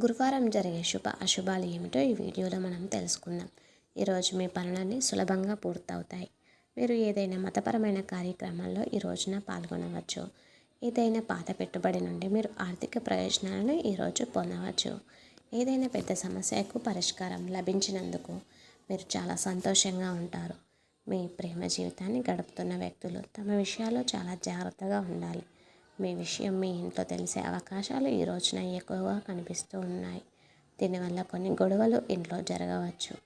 గురువారం జరిగే శుభ అశుభాలు ఏమిటో ఈ వీడియోలో మనం తెలుసుకుందాం. ఈరోజు మీ పనులన్నీ సులభంగా పూర్తవుతాయి. మీరు ఏదైనా మతపరమైన కార్యక్రమాల్లో ఈ రోజున పాల్గొనవచ్చు. ఏదైనా పాత పెట్టుబడి నుండి మీరు ఆర్థిక ప్రయోజనాలను ఈరోజు పొందవచ్చు. ఏదైనా పెద్ద సమస్యకు పరిష్కారం లభించినందుకు మీరు చాలా సంతోషంగా ఉంటారు. మీ ప్రేమ జీవితాన్ని గడుపుతున్న వ్యక్తులు తమ విషయాల్లో చాలా జాగ్రత్తగా ఉండాలి. మీ విషయం మీ ఇంట్లో తెలిసే అవకాశాలు ఈ రోజున ఎక్కువగా కనిపిస్తూ ఉన్నాయి. దీనివల్ల కొన్ని గొడవలు ఇంట్లో జరగవచ్చు.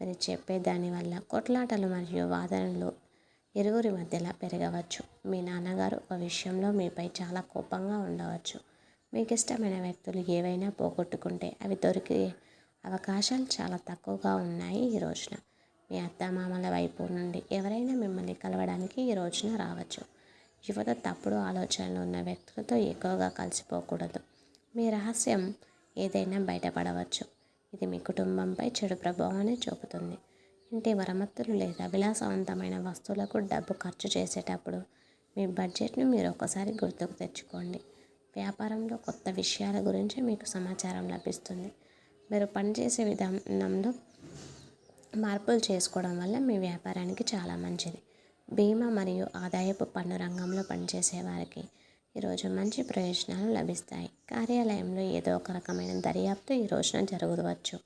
మీరు చెప్పే దానివల్ల కొట్లాటలు మరియు వాదనలు ఇరువురి మధ్యలో పెరగవచ్చు. మీ నాన్నగారు ఒక విషయంలో మీపై చాలా కోపంగా ఉండవచ్చు. మీకు ఇష్టమైన వ్యక్తులు ఏవైనా పోగొట్టుకుంటే అవి దొరికే అవకాశాలు చాలా తక్కువగా ఉన్నాయి ఈ రోజున. మీ అత్తమామల వైపు నుండి ఎవరైనా మిమ్మల్ని కలవడానికి ఈ రోజున రావచ్చు. యువత తప్పుడు ఆలోచనలు ఉన్న వ్యక్తులతో ఎక్కువగా కలిసిపోకూడదు. మీ రహస్యం ఏదైనా బయటపడవచ్చు. ఇది మీ కుటుంబంపై చెడు ప్రభావాన్ని చూపుతుంది. ఇంటి మరమ్మతులు లేదా విలాసవంతమైన వస్తువులకు డబ్బు ఖర్చు చేసేటప్పుడు మీ బడ్జెట్ను మీరు ఒకసారి గుర్తుకు తెచ్చుకోండి. వ్యాపారంలో కొత్త విషయాల గురించి మీకు సమాచారం లభిస్తుంది. మీరు పనిచేసే విధానంలో మార్పులు చేసుకోవడం వల్ల మీ వ్యాపారానికి చాలా మంచిది. బీమా మరియు ఆదాయపు పన్ను రంగంలో పనిచేసే వారికి ఈరోజు మంచి ప్రయోజనాలు లభిస్తాయి. కార్యాలయంలో ఏదో ఒక రకమైన దర్యాప్తు ఈ రోజున జరగవచ్చు.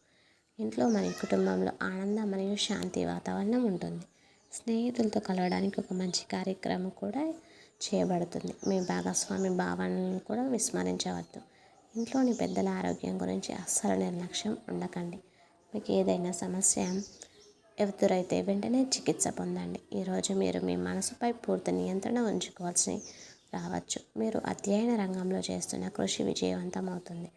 ఇంట్లో మరియు కుటుంబంలో ఆనందం మరియు శాంతి వాతావరణం ఉంటుంది. స్నేహితులతో కలవడానికి ఒక మంచి కార్యక్రమం కూడా చేయబడుతుంది. మీ భాగస్వామి భావనలను కూడా విస్మరించవద్దు. ఇంట్లోని పెద్దల ఆరోగ్యం గురించి అస్సలు నిర్లక్ష్యం ఉండకండి. మీకు ఏదైనా సమస్య ఎవరైతే వెంటనే చికిత్స పొందండి. ఈరోజు మీరు మీ మనసుపై పూర్తి నియంత్రణ ఉంచుకోవాల్సి రావచ్చు. మీరు అధ్యయన రంగంలో చేస్తున్న కృషి విజయవంతం అవుతుంది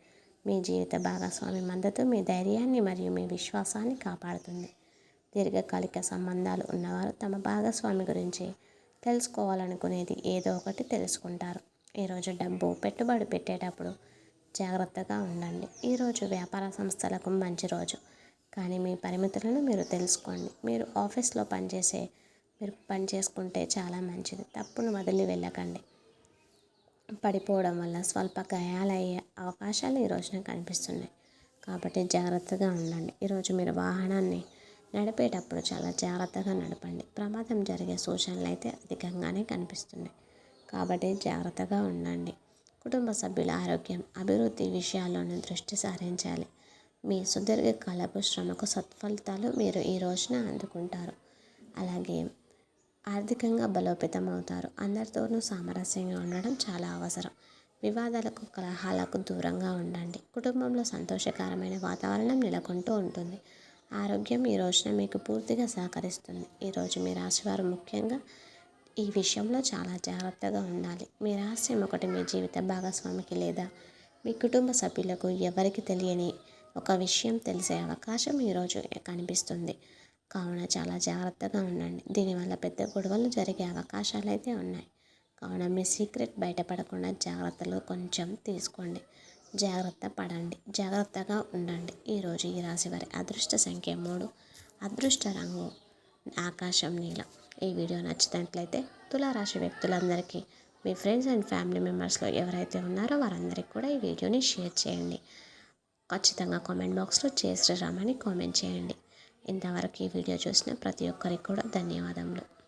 మీ జీవిత భాగస్వామి మద్దతు మీ ధైర్యాన్ని మరియు మీ విశ్వాసాన్ని కాపాడుతుంది. దీర్ఘకాలిక సంబంధాలు ఉన్నవారు తమ భాగస్వామి గురించి తెలుసుకోవాలనుకునేది ఏదో ఒకటి తెలుసుకుంటారు. ఈరోజు డబ్బు పెట్టుబడి పెట్టేటప్పుడు జాగ్రత్తగా ఉండండి. ఈరోజు వ్యాపార సంస్థలకు మంచి రోజు. కానీ మీ పరిమితులను మీరు తెలుసుకోండి. మీరు ఆఫీస్లో పనిచేసే మీరు పని చేసుకుంటే చాలా మంచిది. తప్పును వదిలి వెళ్ళకండి. పడిపోవడం వల్ల స్వల్ప గాయాలయ్యే అవకాశాలు ఈ రోజున కనిపిస్తున్నాయి. కాబట్టి జాగ్రత్తగా ఉండండి. ఈరోజు మీరు వాహనాన్ని నడిపేటప్పుడు చాలా జాగ్రత్తగా నడపండి. ప్రమాదం జరిగే సూచనలు అయితే అధికంగానే కనిపిస్తున్నాయి. కాబట్టి జాగ్రత్తగా ఉండండి. కుటుంబ సభ్యుల ఆరోగ్యం అభివృద్ధి విషయాల్లోనూ దృష్టి సారించాలి. మీ సుదీర్ఘకాలపు శ్రమకు సత్ఫలితాలు మీరు ఈ రోజున అందుకుంటారు. అలాగే ఆర్థికంగా బలోపేతం అవుతారు అందరితోనూ సామరస్యంగా ఉండడం చాలా అవసరం. వివాదాలకు కలహాలకు దూరంగా ఉండండి. కుటుంబంలో సంతోషకరమైన వాతావరణం నెలకొంటూ ఉంటుంది. ఆరోగ్యం ఈ రోజున మీకు పూర్తిగా సహకరిస్తుంది. ఈరోజు మీ రాశివారు ముఖ్యంగా ఈ విషయంలో చాలా జాగ్రత్తగా ఉండాలి. మీ రహస్యం ఒకటి మీ జీవిత భాగస్వామికి లేదా మీ కుటుంబ సభ్యులకు ఎవరికి తెలియని ఒక విషయం తెలిసే అవకాశం ఈరోజు కనిపిస్తుంది. కావున చాలా జాగ్రత్తగా ఉండండి. దీనివల్ల పెద్ద గొడవలు జరిగే అవకాశాలు అయితే ఉన్నాయి. కావున మీ సీక్రెట్ బయటపడకుండా జాగ్రత్తలు కొంచెం తీసుకోండి. జాగ్రత్త పడండి. జాగ్రత్తగా ఉండండి. ఈరోజు ఈ రాశి వారి అదృష్ట సంఖ్య మూడు. అదృష్ట రంగు ఆకాశం నీలం. ఈ వీడియో నచ్చినట్లయితే తులారాశి వ్యక్తులందరికీ మీ ఫ్రెండ్స్ అండ్ ఫ్యామిలీ మెంబర్స్లో ఎవరైతే ఉన్నారో వారందరికీ కూడా ఈ వీడియోని షేర్ చేయండి. ఖచ్చితంగా కామెంట్ బాక్స్లో చేసి రామని కామెంట్ చేయండి. ఇంతవరకు ఈ వీడియో చూసిన ప్రతి ఒక్కరికి కూడా ధన్యవాదములు.